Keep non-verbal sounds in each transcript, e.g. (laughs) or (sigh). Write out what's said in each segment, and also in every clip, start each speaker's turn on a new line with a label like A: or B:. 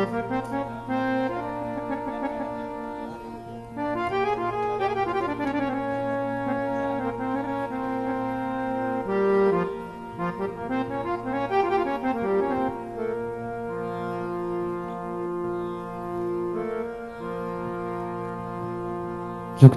A: જુગ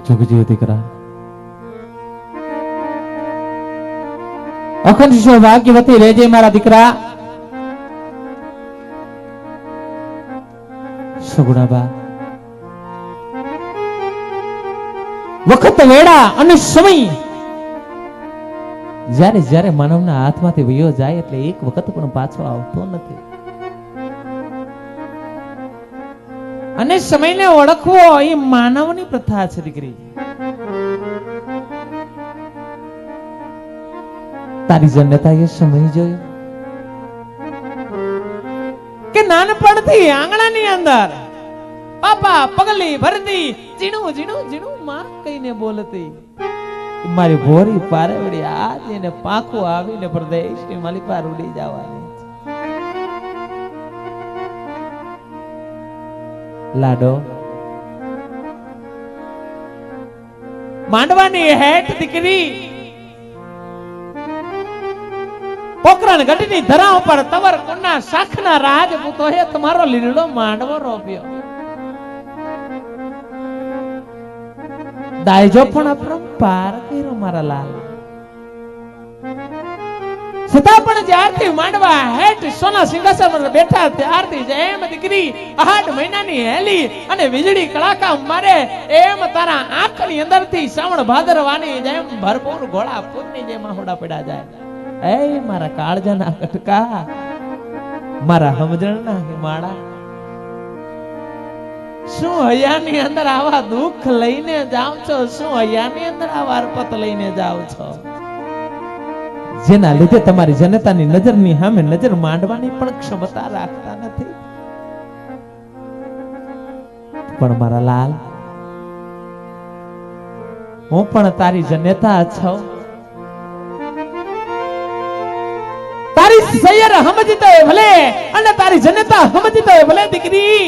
A: જુગ જીવ દીકરા અખંડ સૌભાગ્યવતી રહેજે મારા દીકરા સગુણાબા. વખત વેળા અને સમય. જ્યારે જ્યારે માનવના હાથમાંથી વયો જાય એટલે એક વખત પણ પાછો આવતો નથી. અને સમયને ઓળખવો એ માનવની પ્રથા છે, દીકરી. તારી જન્મતા એ સમય જોયો. કે નાનપણથી આંગણાની અંદર પાપા પગલી ભરતી. ઝીણું ઝીણું ઝીણું માં કહીને બોલતી. મારી ભોરી પારેવડી આજ એને પાખું આવીને પ્રદેશની માલિપા ઉડી જવાની લાડો. માંડવાની હેઠ દીકરી. પોકરણ ગઢની ધરા ઉપર તવર કુના શાખના રાજપૂતો હે, તમારો લીલો માંડવો રોપ્યો. દાયજો પણ અપરંપાર કર્યો મારા લાલ છતાં પણ જ્યારથી માંડવા હેઠ સોના સિંહાસન પર બેઠા ત્યારથી એમ દીકરી આઠ મહિનાની હેલી અને વીજળી કડાકા મારે એમ તારા આંખની અંદરથી શ્રાવણ ભાદરવાની જેમ ભરપૂર ઘોડા પૂરની જેમ આહોડા પડ્યા જાય એ મારા કાળજાના કટકા મારા સમજણના હિમાળા શું હયાની અંદર આવા દુઃખ લઈને જાવ છો? શું હયાની અંદર આવા અરપત લઈને જાવ છો? જેના લીધે તમારી જનતાની નજરની સામે નજર માંડવાની પણ ક્ષમતા રાખતા નથી. પણ મારા લાલ, હું પણ તારી જનેતા છું. તારી સૈયર સમજતો ભલે અને તારી જનતા સમજતો ભલે દીકરી.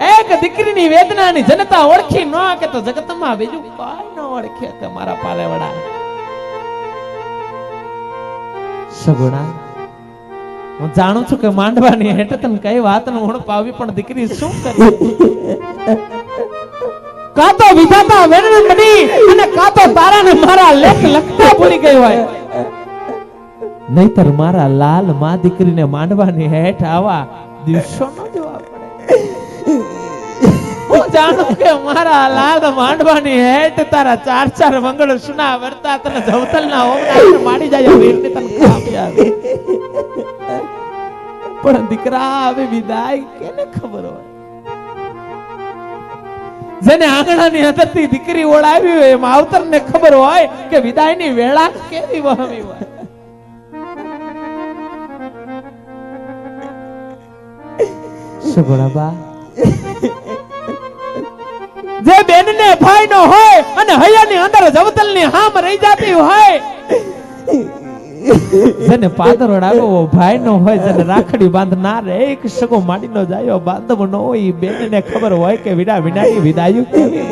A: એક દીકરીની વેદનાની જનતા ઓળખી ન કે તો જગતમાં બીજું કોઈ ન ઓળખે કે મારા પાલેવડા. સગુણા, હું જાણું છું કે માંડવાની હેઠ તને કઈ વાતનું ઉણ પાવી પણ દીકરી શું કરી? કાં તો વિધાતા વેણ બની અને કાં તો તારાને મારા લેખ લખતા ભૂલી ગઈ હોય. નહીતર મારા લાલમાં દીકરીને માંડવાની હેઠ આવા દિવસો ન જોવા પડે હું જાણું કે મારા લાલ માંડવાની હેઠ તારા ચાર ચાર મંગળ સુના વર્તા તને ધવતલના ઓમના માડી જાય વીરને તને કાપી આવે. પણ દીકરા હવે વિદાય કેને ખબર હોય? જેને આંગણાની અંદરથી દીકરી ઓળાવી હોય, એમ ને ખબર હોય કે વિદાયની વેળા કેવી વહમી હોય. સગુણાબા જે બેનને ભાઈ નો હોય અને હૈયાની અંદર જવતલની હામ રહી જાતી હોય, જેને પાદર ઓડાવો ભાઈ નો હોય, જેને રાખડી બાંધ ના રે એક સગો માડી નો જાયો બાંધવ નો હોય બેન ને ખબર હોય કે વિડા વિનાડી વિદાયું કેવી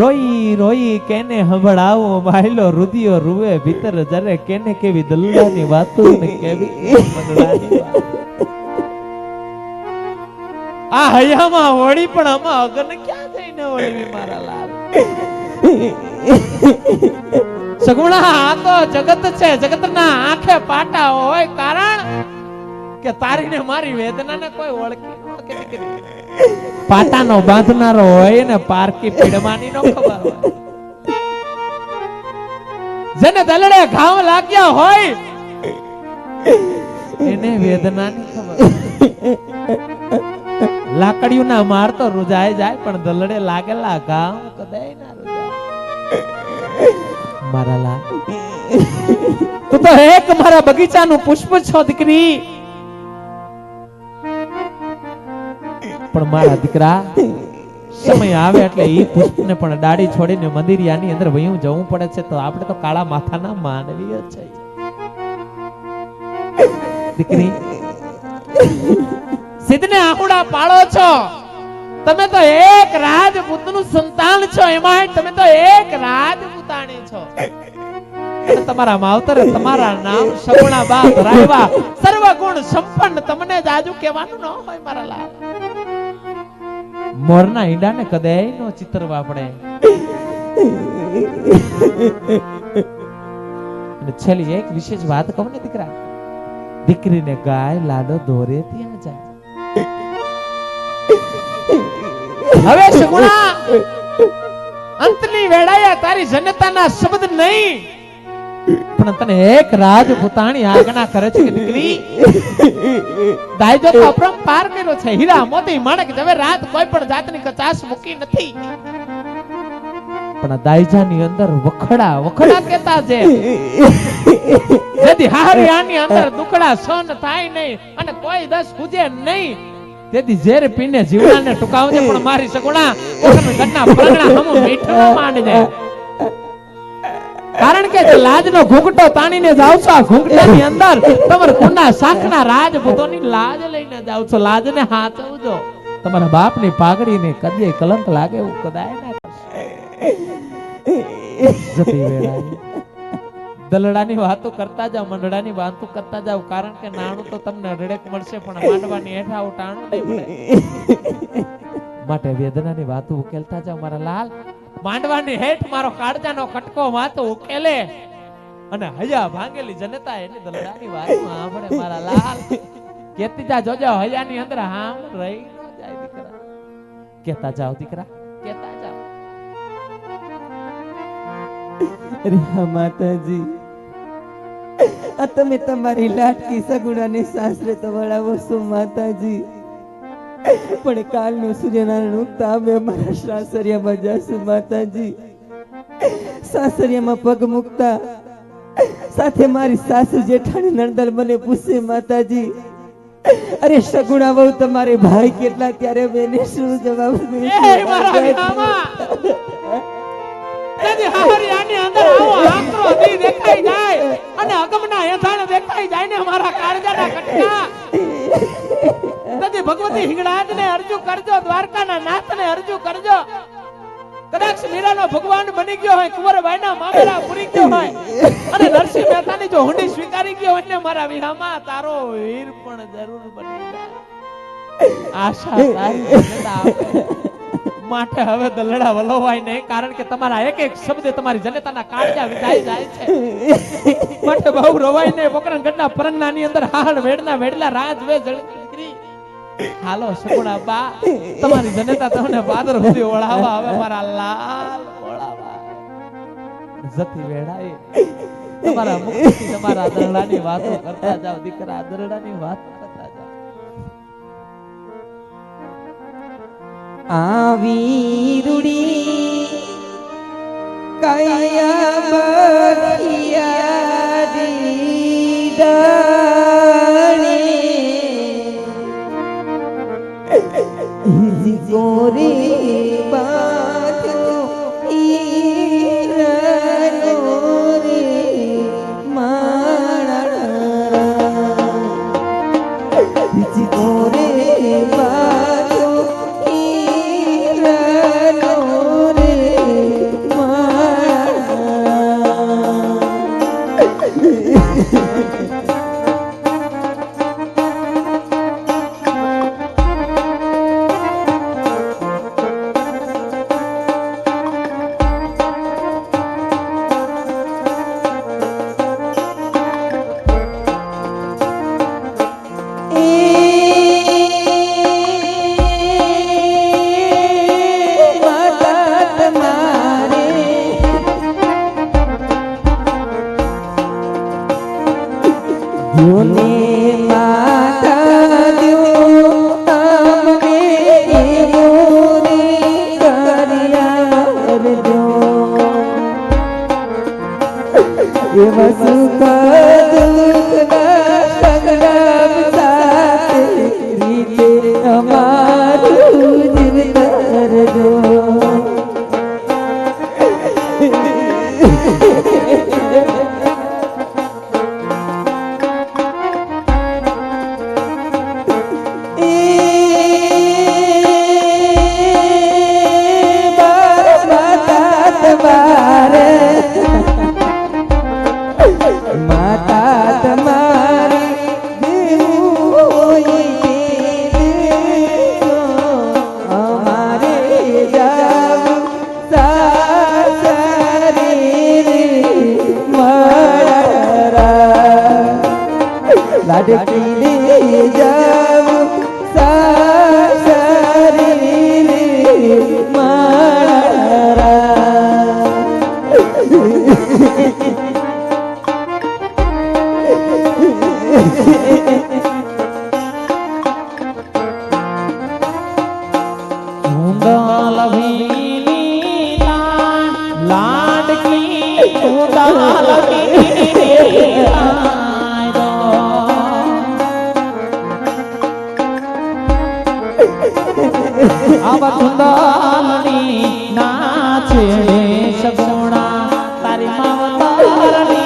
A: રોઈ રોઈ કેને હંભળાવો, માયલો રુદિયો રૂવે, ભીતર જરે કેને કેવી દલ્લાની વાતો ને કેવી વાતો. આ હૈયામાં વળી પણ આમાં અગન ક્યાં થઈને વળી મારા લાલ સગુણા, આ તો જગત છે. જગતના આંખે પાટા હોય કારણ કે તારી ને મારી કોઈ ઓળખી ન ઓળખે પાટાનો બાંધનારો હોય ને પારકી પીડવાની નો ખબર હોય. જેને દલડે ઘાવ લાગ્યા હોય, એને વેદનાની ખબર લાકડીયું ના માર તો રૂજાય જાય, પણ દલડે લાગેલા ગામ કદાય ના રૂજાય. મારા લા તું તો એક મારા બગીચાનું પુષ્પ છો, દીકરી. પણ મારા દીકરા, સમય આવે એટલે એ પુષ્પને પણ ડાળી છોડીને મંદિરિયાની અંદર વયું જવું પડે છે, તો આપણે તો કાળા માથાના માનવીય છે. દીકરી સિદ્ધને આહુડા પાડો છો. તમે તો એક રાજપૂતનું સંતાન છો એમાં તમે તો એક રાજપૂતાણી છો. તમારા માવતરે તમારા નામ સગુણા બા ધરાવ્યા સર્વ ગુણ સંપન્ન તમને જ આજુ કહેવાનું ન હોય મારા લાલ. મોરના ઈંડાને કદાય નો ચિતરવા પડે. અને છેલ્લી એક વિશેષ વાત કહું ને દીકરા. દીકરીને ગાય લાડો દોરે ત્યાં જાય. હવે સગુણા અંતની વેળાએ તારી જનતાના શબ્દ નહીં. પણ તને એક રાજપૂતાણી આજ્ઞા કરે છે દીકરી, દાયજો તો અપરંપાર કર્યો છે. હીરા મોતી માણક જવે રાત કોઈ પણ જાતની કચાશ મૂકી નથી. પણ દાયજાની અંદર વખડા વખડા કેતા છે. જેથી હારિયાની અંદર દુકડા સહન થાય નહીં અને કોઈ દસ પૂજે નહીં. તેથી ઝેર પીને જીવડાને ટુકાવજે, પણ મારી સગુણા કોકના ઘરના પરણા હમું મીઠો માંડજે કારણ કે લાજનો ઘૂંઘટો તાણીને જાવ છો આ ઘૂંઘટાની અંદર તમારા કુંડા શાખના રાજપૂતોની લાજ લઈને જાવ છો લાજને હાચવજો. તમારા બાપની પાઘડીને કદે કલંક લાગે એવું કદાય ના દલડાની વાતો કરતા જાવ મંડળાની વાતો કરતા જાવ કારણ કે નાણું તો તમને રડેક મળશે, પણ માંડવાની હેઠા ઉટાણું નહીં મળે. માટે વેદનાની વાતો ઉકેલતા જાવ મારા લાલ. માંડવાની હેઠ મારો કાળજાનો ખટકો વાતો ઉકેલે. અને હયા ભાંગેલી જનતા એની દલડાની વાતો સાંભળે, મારા લાલ. કેતી જા જોજો, હયાની અંદર હામ રહી જાય દીકરા. કેતા જાવ દીકરા.
B: હા માતાજી. આ તમે તમારી લાટકી સગુણાને સાસરે તો વળાવો છો માતાજી. પણ કાલનું સૂર્યનારાયણ ઉગતા અમે અમારા સાસરિયામાં જાશું માતાજી. સાસરિયામાં પગ મૂકતા. સાથે મારી સાસુ જેઠાણી નણદલ મને પૂછે માતાજી અરે સગુણા બહુ તમારે ભાઈ કેટલા ત્યારે બેને શું જવાબ
A: વિનામાં (laughs) તેથી હાવરિયાની અંદર આવો આકરો દી દેખાઈ જાય. અને અગમના હેઠાણ દેખાઈ જાય ને મારા કાળજાના કટકા તેથી ભગવતી હિંગળાજને અરજુ કરજો, દ્વારકાના નાથને અરજુ કરજો. કદાચ મીરાનો ભગવાન બની ગયો હોય, કુંવરબાઈના મામલા પૂરી ગયો હોય, અને નરસિંહ મહેતાની જો હુંડી સ્વીકારી ગયો હોય ને મારા વિહામાં, તારો વીર પણ જરૂર બની જાય. આશા તારી. માટે હવે દલડા વલોવાય નહીં, કારણ કે તમારા એક એક શબ્દ તમારી જનતાના કાળજા વિધાઈ જાય છે. માટે બહુ રોવાય નહીં પોકરણ ગઢના પરંગનાની અંદર હાડ વેડના વેડલા રાજ વે હાલો સગુણા બા તમારી જનતા તમને પાદર સુધી ઓળાવા હવે મારા લાલ ઓળાવા જતી વેળાએ તમારા મુખથી તમારા દરડાની વાતો કરતા જાવ દીકરા દરડાની વાતો
B: આવી રૂડી કયા બખિયા જોને માતા
A: નાચે સગુણા તારી માવતરની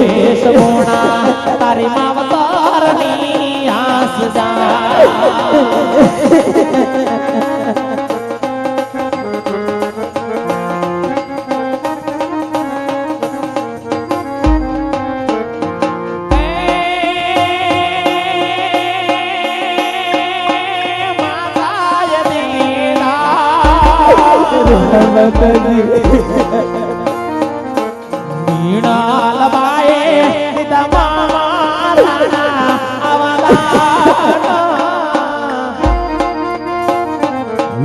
A: ગુણા તારી માવતારની આસ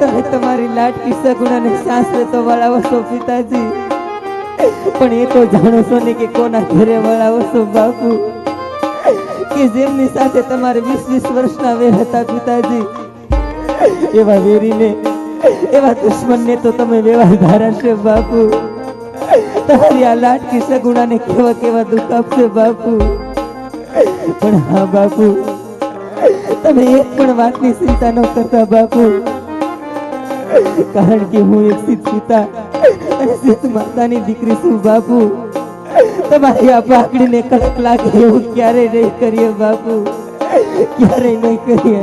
B: તમે તમારી લાટકી સગુણા ને સાસરે તો વળાવો પિતાજી. પણ એ તો જાણો છો ને કે કોના ઘરે વળાવો છો બાપુ? કે જેમની સાથે તમારે વીસ વીસ વર્ષના વેર હતા પિતાજી? એવા વેરીને, એવા દુશ્મનને તો તમે વ્યવહાર ધારાશે બાપુ. તમારી આ લાટકી સગુણાને કેવા કેવા દુઃખ આપશે બાપુ? પણ હા બાપુ તમે એક પણ વાતની ચિંતા ન કરતા બાપુ. કારણ કે હું એક સિદ્ધ પિતા અને સિદ્ધ માતાની દીકરી છું બાપુ. તમારી આ પાકડીને કલાક લાગે એવું ક્યારેય નહીં કરીએ બાપુ. ક્યારેય નહીં કરીએ.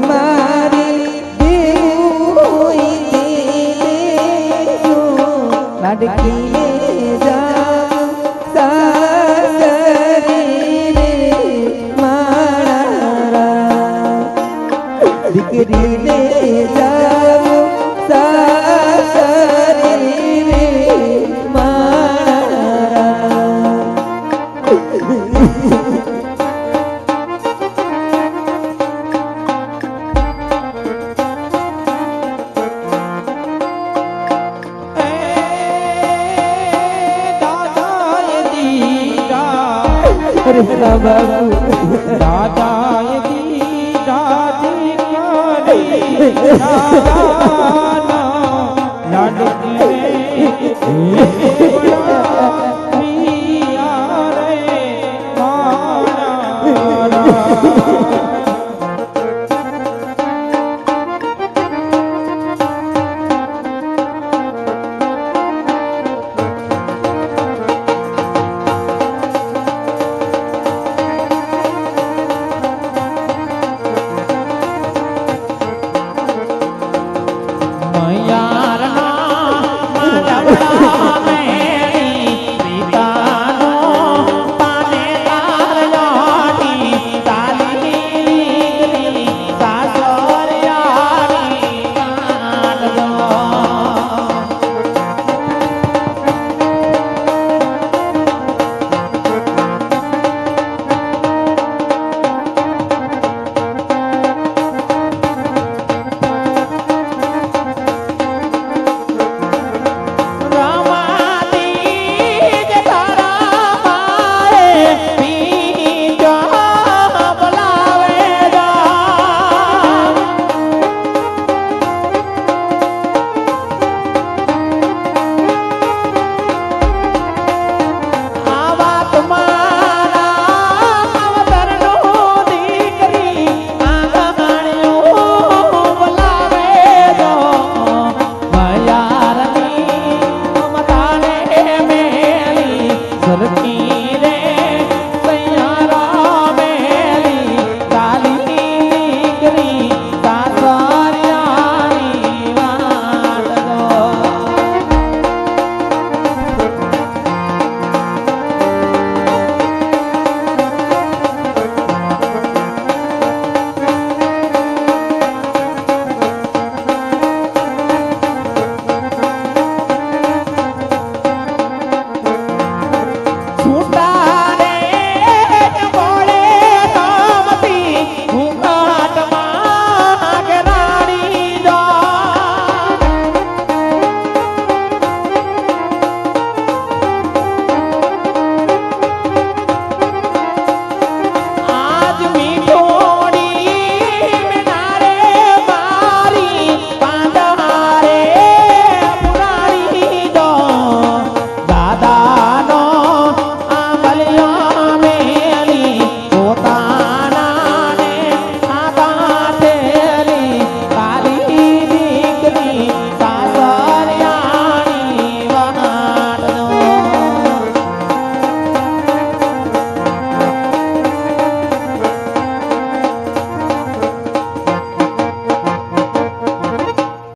B: બાપુ બાપુ દાદા દાદી
A: કારી